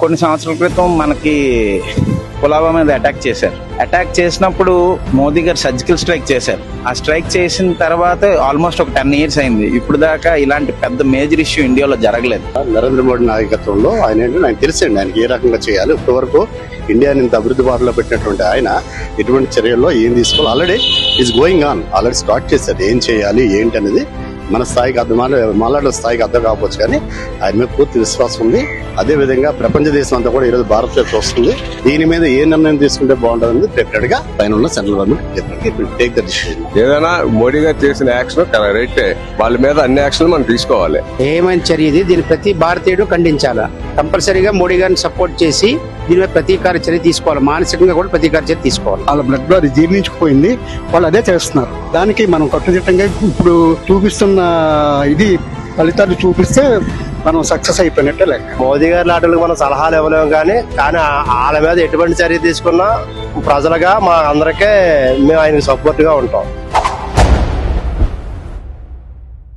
కొన్ని సంవత్సరాల క్రితం మనకి పులావా మీద అటాక్ చేశారు. అటాక్ చేసినప్పుడు మోదీ గారు సర్జికల్ స్ట్రైక్ చేశారు. ఆ స్ట్రైక్ చేసిన తర్వాత ఆల్మోస్ట్ ఒక టెన్ ఇయర్స్ అయింది. ఇప్పుడు దాకా ఇలాంటి పెద్ద మేజర్ ఇష్యూ ఇండియాలో జరగలేదు. నరేంద్ర మోడీ నాయకత్వంలో ఆయన నాకు తెలిసండి ఆయనకి ఏ రకంగా చేయాలి. ఇప్పటివరకు ఇండియాని ఇంత అభివృద్ధి బారిలో పెట్టినటువంటి ఆయన ఎటువంటి చర్యల్లో ఏం తీసుకోవాలి. Already is going on already start చేశారు. ఏం చేయాలి? ఏంటి అనేది మన స్థాయికి అర్థం మళ్ళా స్థాయికి అర్థం కాకపోవచ్చు కానీ ఆయన మీద పూర్తి విశ్వాసం ఉంది. అదే విధంగా ప్రపంచ దేశం అంతా కూడా ఈరోజు భారతదేశం వస్తుంది దీని మీద ఏ నిర్ణయం తీసుకుంటే బాగుంటుంది డెఫినెట్గా పైన ఉన్న central government take the decision ఏదైనా మోడీ గారు చేసిన యాక్షన్ రైటే. వాళ్ళ మీద అన్ని యాక్షన్ మనం తీసుకోవాలి. ఏమైనా చర్య ఇది? దీన్ని ప్రతి భారతీయుడు ఖండించాలా? కంపల్సరీగా మోడీ గారిని సపోర్ట్ చేసి దీని మీద ప్రతీకార చర్య తీసుకోవాలి. మానసికంగా కూడా ప్రతీకార చర్య తీసుకోవాలి. వాళ్ళ బ్లడ్లో అది జీర్ణించుకుపోయింది వాళ్ళు అదే చేస్తున్నారు. దానికి మనం కట్టుదిట్టంగా ఇప్పుడు చూపిస్తున్న ఇది ఫలితాలు చూపిస్తే మనం సక్సెస్ అయిపోయినట్టే లెక్క. మోదీ గారి లాంటి మనం సలహాలు ఇవ్వలేము కానీ కానీ ఆ- వాళ్ళ మీద ఎటువంటి చర్య తీసుకున్నా ప్రజలుగా మా అందరికీ మేము ఆయనకి సపోర్ట్గా ఉంటాం.